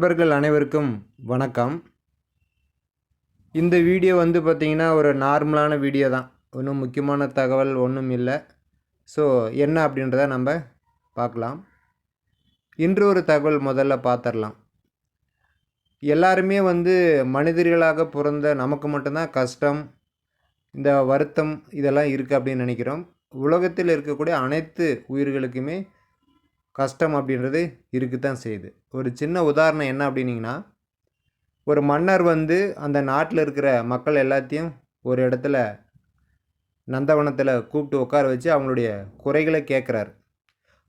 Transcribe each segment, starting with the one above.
நண்பர்கள் அனைவருக்கும் வணக்கம். இந்த வீடியோ வந்து பார்த்திங்கன்னா ஒரு நார்மலான வீடியோ தான். ஒன்றும் முக்கியமான தகவல் ஒன்றும் இல்லை. ஸோ என்ன அப்படின்றத நம்ம பார்க்கலாம். இன்று ஒரு தகவல் முதல்ல பார்த்துடலாம் எல்லாருமே வந்து மனிதர்களாக பிறந்த நமக்கு மட்டும்தான் கஷ்டம் இந்த வருத்தம் இதெல்லாம் இருக்குது அப்படின்னு நினைக்கிறோம். உலகத்தில் இருக்கக்கூடிய அனைத்து உயிர்களுக்குமே கஷ்டம் அப்படின்றது இருக்கு தான் செய்யுது. ஒரு சின்ன உதாரணம் என்ன அப்படின்னிங்கன்னா ஒரு மன்னர் வந்து அந்த நாட்டில் இருக்கிற மக்கள் எல்லாத்தையும் ஒரு இடத்துல நந்தவனத்தில் கூப்பிட்டு உட்கார வச்சு அவங்களுடைய குறைகளை கேட்குறாரு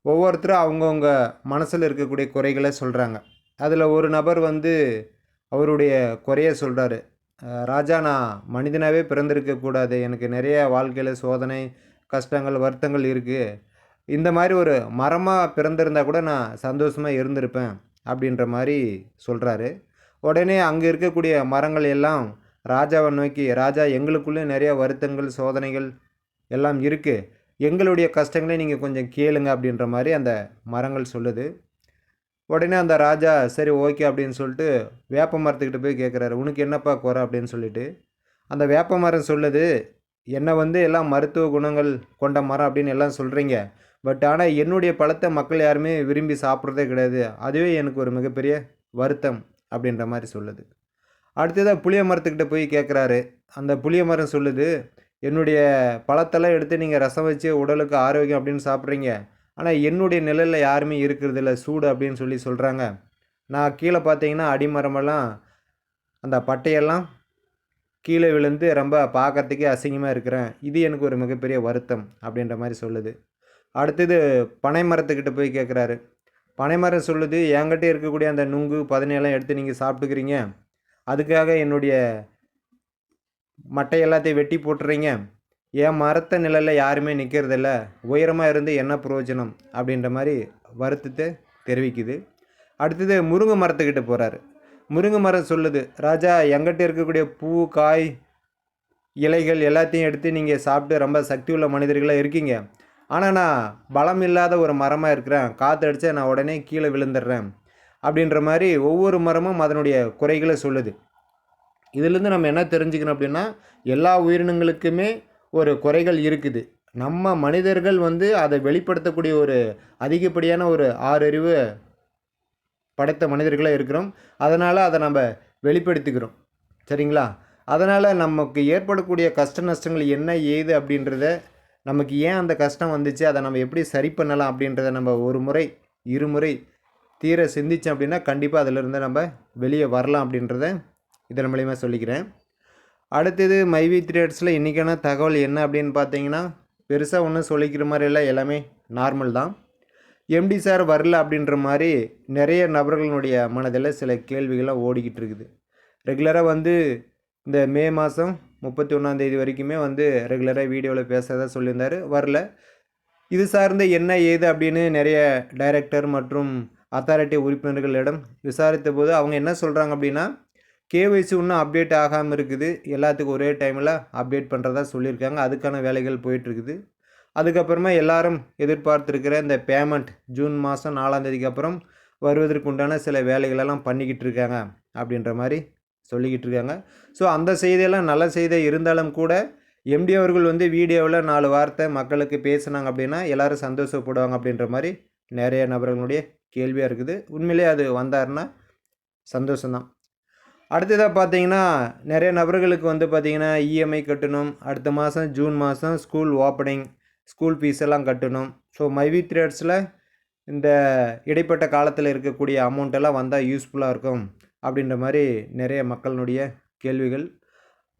ஒவ்வொருத்தரும் அவங்கவுங்க மனசில் இருக்கக்கூடிய குறைகளை சொல்கிறாங்க அதில் ஒரு நபர் வந்து அவருடைய குறைய சொல்கிறாரு ராஜா நான் மனிதனாகவே பிறந்திருக்கக்கூடாது. எனக்கு நிறைய வாழ்க்கையில் சோதனை கஷ்டங்கள் வருத்தங்கள் இருக்குது இந்த மாதிரி ஒரு மரமாக பிறந்திருந்தால் கூட நான் சந்தோஷமாக இருந்திருப்பேன் அப்படின்ற மாதிரி சொல்கிறாரு உடனே அங்கே இருக்கக்கூடிய மரங்கள் எல்லாம் ராஜாவை நோக்கி ராஜா எங்களுக்குள்ளே நிறைய வருத்தங்கள் சோதனைகள் எல்லாம் இருக்குது எங்களுடைய கஷ்டங்களை நீங்கள் கொஞ்சம் கேளுங்க அப்படின்ற மாதிரி அந்த மரங்கள் சொல்லுது. உடனே அந்த ராஜா சரி ஓகே அப்படின்னு சொல்லிட்டு வேப்ப மரத்துக்கிட்ட போய் கேட்குறாரு உனக்கு என்னப்பா குறை? அப்படின்னு சொல்லிட்டு. அந்த வேப்ப மரம் சொல்லுது என்னை வந்து எல்லாம் மருத்துவ குணங்கள் கொண்ட மரம் அப்படின்னு எல்லாம் சொல்கிறீங்க பட் ஆனால் என்னுடைய பழத்தை மக்கள் யாருமே விரும்பி சாப்பிட்றதே கிடையாது. அதுவே எனக்கு ஒரு மிகப்பெரிய வருத்தம் அப்படின்ற மாதிரி சொல்லுது. அடுத்ததாக புளிய மரத்துக்கிட்ட போய் கேட்குறாரு அந்த புளிய மரம் சொல்லுது என்னுடைய பழத்தெல்லாம் எடுத்து நீங்கள் ரசம் வச்சு உடலுக்கு ஆரோக்கியம் அப்படின்னு சாப்பிட்றீங்க. ஆனால் என்னுடைய நிழலில் யாருமே இருக்கிறதில்ல. சூடு அப்படின்னு சொல்லி சொல்கிறாங்க நான் கீழே பார்த்தீங்கன்னா அடிமரமெல்லாம் அந்த பட்டையெல்லாம் கீழே விழுந்து ரொம்ப பார்க்கறதுக்கே அசிங்கமாக இருக்கிறேன். இது எனக்கு ஒரு மிகப்பெரிய வருத்தம் அப்படின்ற மாதிரி சொல்லுது. அடுத்தது பனை மரத்துக்கிட்ட போய் கேட்குறாரு பனை மரம் சொல்லுது என்கிட்ட இருக்கக்கூடிய அந்த நுங்கு பதனையெல்லாம் எடுத்து நீங்கள் சாப்பிட்டுக்கிறீங்க. அதுக்காக என்னுடைய மட்டை எல்லாத்தையும் வெட்டி போட்டுறீங்க. என் மரத்த நிழலில் யாருமே நிற்கிறதில்ல உயரமாக இருந்து என்ன பிரயோஜனம்? அப்படின்ற மாதிரி வருத்தத்தை தெரிவிக்குது. அடுத்தது முருங்கை மரத்துக்கிட்ட போகிறாரு முருங்கை மரம் சொல்லுது ராஜா எங்கிட்ட இருக்கக்கூடிய பூ காய் இலைகள் எல்லாத்தையும் எடுத்து நீங்கள் சாப்பிட்டு ரொம்ப சக்தி உள்ள மனிதர்களாக இருக்கீங்க. ஆனால் நான் பலம் இல்லாத ஒரு மரமாக இருக்கிறேன். காற்று நான் உடனே கீழே விழுந்துடுறேன். அப்படின்ற மாதிரி ஒவ்வொரு மரமும் அதனுடைய குறைகளை சொல்லுது. இதிலேருந்து நம்ம என்ன தெரிஞ்சுக்கணும் அப்படின்னா எல்லா உயிரினங்களுக்குமே ஒரு குறைகள் இருக்குது. நம்ம மனிதர்கள் வந்து அதை வெளிப்படுத்தக்கூடிய ஒரு அதிகப்படியான ஒரு ஆறறிவு படைத்த மனிதர்களாக இருக்கிறோம். அதனால் அதை நம்ம வெளிப்படுத்திக்கிறோம். சரிங்களா? அதனால் நமக்கு ஏற்படக்கூடிய கஷ்ட நஷ்டங்கள் என்ன ஏது அப்படின்றத நமக்கு ஏன் அந்த கஷ்டம் வந்துச்சு? அதை நம்ம எப்படி சரி பண்ணலாம் அப்படின்றத நம்ம ஒரு முறை இருமுறை தீர சிந்தித்தோம் அப்படின்னா கண்டிப்பாக அதிலிருந்து நம்ம வெளியே வரலாம் அப்படின்றத இதன் மூலிமா சொல்லிக்கிறேன். அடுத்தது மைவி த்ரேட்ஸில் இன்றைக்கான தகவல் என்ன அப்படின்னு பார்த்தீங்கன்னா பெருசாக ஒன்றும் சொல்லிக்கிற மாதிரி இல்லை. எல்லாமே நார்மல் தான். எம்டி சார் வரல அப்படின்ற மாதிரி நிறைய நபர்களுடைய மனதில் சில கேள்விகளாக ஓடிக்கிட்டு இருக்குது. ரெகுலராக வந்து இந்த மே மாதம் முப்பத்தி ஒன்றாந்தேதி வரைக்குமே வந்து ரெகுலராக வீடியோவில் பேசுகிறதா சொல்லியிருந்தார். வரல. இது சார்ந்த என்ன ஏது அப்படின்னு நிறைய டைரக்டர் மற்றும் அத்தாரிட்டி உறுப்பினர்களிடம் விசாரித்த போது அவங்க என்ன சொல்கிறாங்க அப்படின்னா கேவைசி இன்னும் அப்டேட் ஆகாமல் இருக்குது. எல்லாத்துக்கும் ஒரே டைமில் அப்டேட் பண்ணுறதா சொல்லியிருக்காங்க. அதுக்கான வேலைகள் போயிட்டுருக்குது. அதுக்கப்புறமா எல்லாரும் எதிர்பார்த்துருக்கிற இந்த பேமெண்ட் ஜூன் மாதம் நாலாந்தேதிக்கு அப்புறம் வருவதற்கு உண்டான சில வேலைகளெல்லாம் பண்ணிக்கிட்டு இருக்காங்க அப்படின்ற மாதிரி சொல்லிக்கிட்டு இருக்காங்க ஸோ அந்த செய்தியெல்லாம் நல்ல செய்தி இருந்தாலும் கூட எம்டி அவர்கள் வந்து வீடியோவில் நாலு வார்த்தை மக்களுக்கு பேசுனாங்க அப்படின்னா எல்லோரும் சந்தோஷப்படுவாங்க அப்படின்ற மாதிரி நிறைய நபர்களுடைய கேள்வியாக இருக்குது. உண்மையிலே அது வந்தாருன்னா சந்தோஷம்தான். அடுத்ததாக பார்த்தீங்கன்னா நிறைய நபர்களுக்கு வந்து பார்த்திங்கன்னா இஎம்ஐ கட்டணும். அடுத்த மாதம் ஜூன் மாதம் ஸ்கூல் ஓப்பனிங் ஸ்கூல் ஃபீஸ் எல்லாம் கட்டணும். ஸோ மைவி த்ரேட்ஸில் இந்த இடைப்பட்ட காலத்தில் இருக்கக்கூடிய அமௌண்ட்டெல்லாம் வந்தால் யூஸ்ஃபுல்லாக இருக்கும். அப்படின்ற மாதிரி நிறைய மக்களினுடைய கேள்விகள்.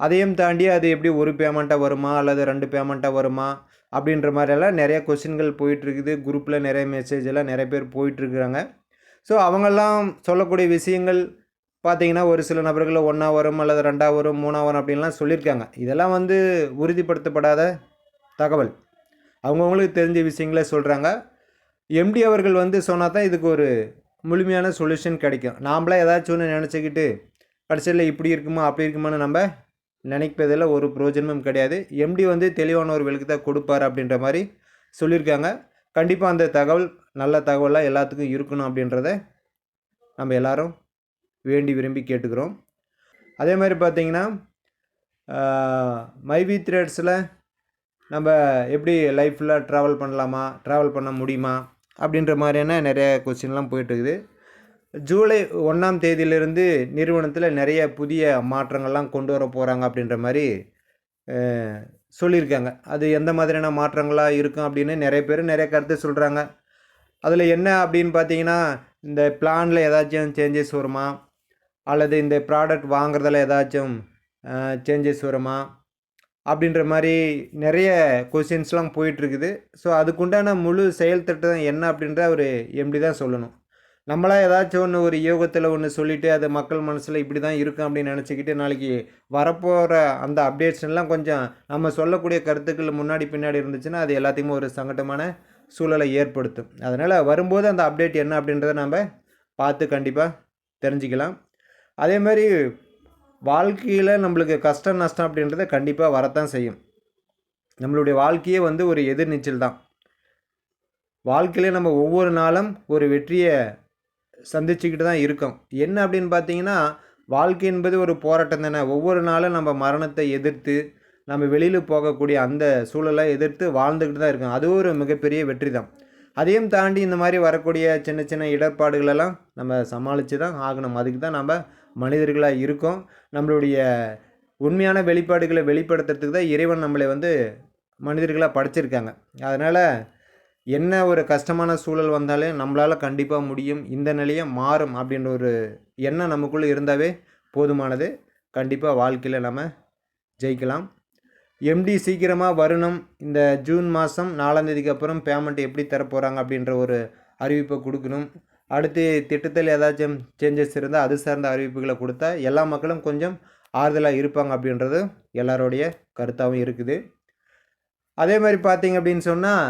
அதையும் தாண்டி அது எப்படி ஒரு பேமெண்ட்டாக வருமா அல்லது ரெண்டு பேமெண்ட்டாக வருமா அப்படின்ற மாதிரியெல்லாம் நிறைய கொஷின்கள் போயிட்டுருக்குது. குரூப்பில் நிறைய மெசேஜ் எல்லாம் நிறைய பேர் போயிட்டுருக்குறாங்க. ஸோ அவங்கெல்லாம் சொல்லக்கூடிய விஷயங்கள் பார்த்தீங்கன்னா ஒரு சில நபர்கள் ஒன்றா வரும் அல்லது ரெண்டாக வரும் மூணாக வரும் அப்படின்லாம் சொல்லியிருக்காங்க. இதெல்லாம் வந்து உறுதிப்படுத்தப்படாத தகவல். அவங்கவுங்களுக்கு தெரிஞ்ச விஷயங்களே சொல்கிறாங்க எம்டி அவர்கள் வந்து சொன்னால் தான் இதுக்கு ஒரு முழுமையான சொல்யூஷன் கிடைக்கும். நாம்ளே ஏதாச்சும் ஒன்று நினச்சிக்கிட்டு கடைசியில் இப்படி இருக்குமா அப்படி இருக்குமான்னு நம்ம நினைப்பதில் ஒரு பிரோஜனமும் கிடையாது. எம்டி வந்து தெளிவான ஒரு விளக்கு தான் கொடுப்பார் அப்படின்ற மாதிரி சொல்லியிருக்காங்க. கண்டிப்பாக அந்த தகவல் நல்ல தகவலாக எல்லாத்துக்கும் இருக்கணும் அப்படின்றத நம்ம எல்லோரும் வேண்டி விரும்பி கேட்டுக்கிறோம். அதே மாதிரி பார்த்தீங்கன்னா மைவி த்ரேட்ஸில் நம்ம எப்படி லைஃப்பில் ட்ராவல் பண்ணலாமா ட்ராவல் பண்ண முடியுமா அப்படின்ற மாதிரியான நிறைய கொஸ்டின்லாம் போயிட்டுருக்குது. ஜூலை ஒன்றாம் தேதியிலிருந்து நிறுவனத்தில் நிறைய புதிய மாற்றங்கள்லாம் கொண்டு வர போகிறாங்க அப்படின்ற மாதிரி சொல்லியிருக்காங்க. அது எந்த மாதிரியான மாற்றங்களாக இருக்கும் அப்படின்னு நிறைய பேர் நிறைய கருத்து சொல்கிறாங்க அதில் என்ன அப்படின்னு பார்த்தீங்கன்னா இந்த பிளானில் ஏதாச்சும் சேஞ்சஸ் வருமா? அல்லது இந்த ப்ராடக்ட் வாங்குறதுல ஏதாச்சும் சேஞ்சஸ் வருமா? அப்படின்ற மாதிரி நிறைய கொஷின்ஸ்லாம் போயிட்டுருக்குது. ஸோ அதுக்குண்டான முழு செயல் திட்டம் என்ன அப்படின்ற ஒரு எம்டி தான் சொல்லணும். நம்மளா ஏதாச்சும் ஒன்று ஒரு யோகத்தில் ஒன்று சொல்லிவிட்டு அது மக்கள் மனசில் இப்படி தான் இருக்கும் அப்படின்னு நினச்சிக்கிட்டு நாளைக்கு வரப்போகிற அந்த அப்டேட்ஸ்லாம் கொஞ்சம் நம்ம சொல்லக்கூடிய கருத்துக்கள் முன்னாடி பின்னாடி இருந்துச்சுன்னா அது எல்லாத்தையுமே ஒரு சங்கட்டமான சூழலை ஏற்படுத்தும். அதனால் வரும்போது அந்த அப்டேட் என்ன அப்படின்றத நம்ம பார்த்து கண்டிப்பாக தெரிஞ்சுக்கலாம். அதே மாதிரி வாழ்க்கையில் நம்மளுக்கு கஷ்டம் நஷ்டம் அப்படின்றத கண்டிப்பாக வரத்தான் செய்யும். நம்மளுடைய வாழ்க்கையே வந்து ஒரு எதிர்நீச்சல் தான். வாழ்க்கையிலே நம்ம ஒவ்வொரு நாளும் ஒரு வெற்றியை சந்திச்சுக்கிட்டு தான் இருக்கோம். என்ன அப்படின்னு பார்த்தீங்கன்னா வாழ்க்கை என்பது ஒரு போராட்டம் தானே. ஒவ்வொரு நாளும் நம்ம மரணத்தை எதிர்த்து நம்ம வெளியில் போகக்கூடிய அந்த சூழலை எதிர்த்து வாழ்ந்துக்கிட்டு தான் இருக்கோம். அது ஒரு மிகப்பெரிய வெற்றி தான். அதையும் தாண்டி இந்த மாதிரி வரக்கூடிய சின்ன சின்ன இடர்பாடுகளெல்லாம் நம்ம சமாளித்து தான் ஆகணும். அதுக்கு தான் நம்ம மனிதர்களாக இருக்கோம். நம்மளுடைய உண்மையான வெளிப்பாடுகளை வெளிப்படுத்துறதுக்கு தான் இறைவன் நம்மளை வந்து மனிதர்களாக படைச்சிருக்காங்க. அதனால் என்ன ஒரு கஷ்டமான சூழல் வந்தாலே நம்மளால் கண்டிப்பாக முடியும். இந்த நிலையை மாறும் அப்படின்ற ஒரு எண்ணம் நமக்குள்ளே இருந்தாவே போதுமானது. கண்டிப்பாக வாழ்க்கையில் நம்ம ஜெயிக்கலாம். எம்டி சீக்கிரமாக வரணும். இந்த ஜூன் மாதம் நாலாந்தேதிக்கு அப்புறம் பேமெண்ட் எப்படி தரப்போகிறாங்க அப்படின்ற ஒரு அறிவிப்பை கொடுக்கணும். அடுத்து திட்டத்தில் ஏதாச்சும் சேஞ்சஸ் இருந்தால் அது சார்ந்த அறிவிப்புகளை கொடுத்தா எல்லா மக்களும் கொஞ்சம் ஆறுதலாக இருப்பாங்க அப்படின்றது எல்லாரோடைய கருத்தாகவும் இருக்குது. அதே மாதிரி பார்த்தீங்க அப்படின்னு சொன்னால்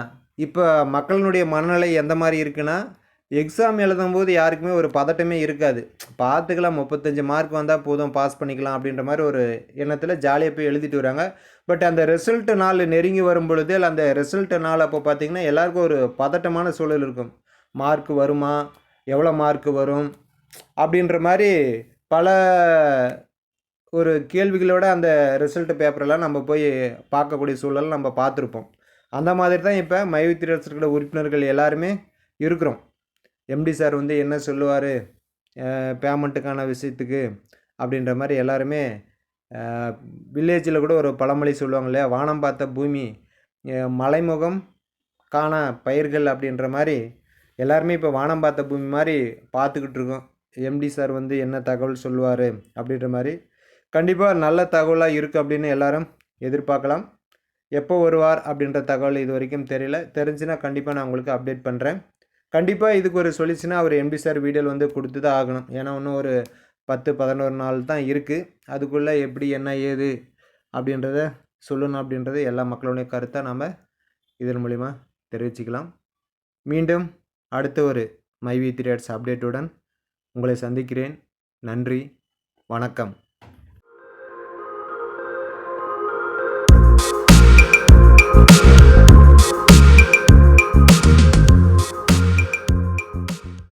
இப்போ மக்களினுடைய மனநிலை எந்த மாதிரி இருக்குன்னா எக்ஸாம் எழுதும்போது யாருக்குமே ஒரு பதட்டமே இருக்காது. பார்த்துக்கலாம் முப்பத்தஞ்சு மார்க் வந்தால் போதும் பாஸ் பண்ணிக்கலாம் அப்படின்ற மாதிரி ஒரு எண்ணத்தில் ஜாலியாக போய் எழுதிட்டு வராங்க. பட் அந்த ரிசல்ட்டு நாள் நெருங்கி வரும் பொழுது இல்லை அந்த ரிசல்ட்டு நாள் அப்போ பார்த்தீங்கன்னா எல்லாருக்கும் ஒரு பதட்டமான சூழல் இருக்கும். மார்க் வருமா? எவ்வளோ மார்க் வரும்? அப்படின்ற மாதிரி பல ஒரு கேள்விகளோட அந்த ரிசல்ட் பேப்பரெல்லாம் நம்ம போய் பார்க்கக்கூடிய சூழல் நம்ம பார்த்துருப்போம். அந்த மாதிரி தான் இப்போ மைவித்திரஸ் இருக்கிற உறுப்பினர்கள் எல்லாருமே இருக்கிறோம். எம்டி சார் வந்து என்ன சொல்லுவார்? பேமெண்ட்டுக்கான விஷயத்துக்கு அப்படின்ற மாதிரி எல்லாருமே வில்லேஜில் கூட ஒரு பழமொழி சொல்லுவாங்க இல்லையா? வானம் பார்த்த பூமி மலைமுகம் காண பயிர்கள் அப்படின்ற மாதிரி எல்லாருமே இப்போ வானம் பார்த்த பூமி மாதிரி பார்த்துக்கிட்டு இருக்கோம். எம்டி சார் வந்து என்ன தகவல் சொல்லுவார் அப்படின்ற மாதிரி. கண்டிப்பாக நல்ல தகவலாக இருக்குது அப்படின்னு எல்லாரும் எதிர்பார்க்கலாம். எப்போ வருவார் அப்படின்ற தகவல் இது வரைக்கும் தெரியல. தெரிஞ்சுன்னா கண்டிப்பாக நான் உங்களுக்கு அப்டேட் பண்ணுறேன் கண்டிப்பாக இதுக்கு ஒரு சொல்யூஷனாக அவர் எம்டி சார் வீடியோவில் வந்து கொடுத்து தான் ஆகணும். ஏன்னா இன்னும் ஒரு பத்து பதினோரு நாள் தான் இருக்குது அதுக்குள்ளே எப்படி என்ன ஏது அப்படின்றத சொல்லணும் அப்படின்றது எல்லா மக்களுடைய கருத்தை நாம் இதன் மூலிமா தெரிவிச்சுக்கலாம். மீண்டும் அடுத்த ஒரு மைவி த்ரீ அப்டேட்டுடன் உங்களை சந்திக்கிறேன். நன்றி வணக்கம்.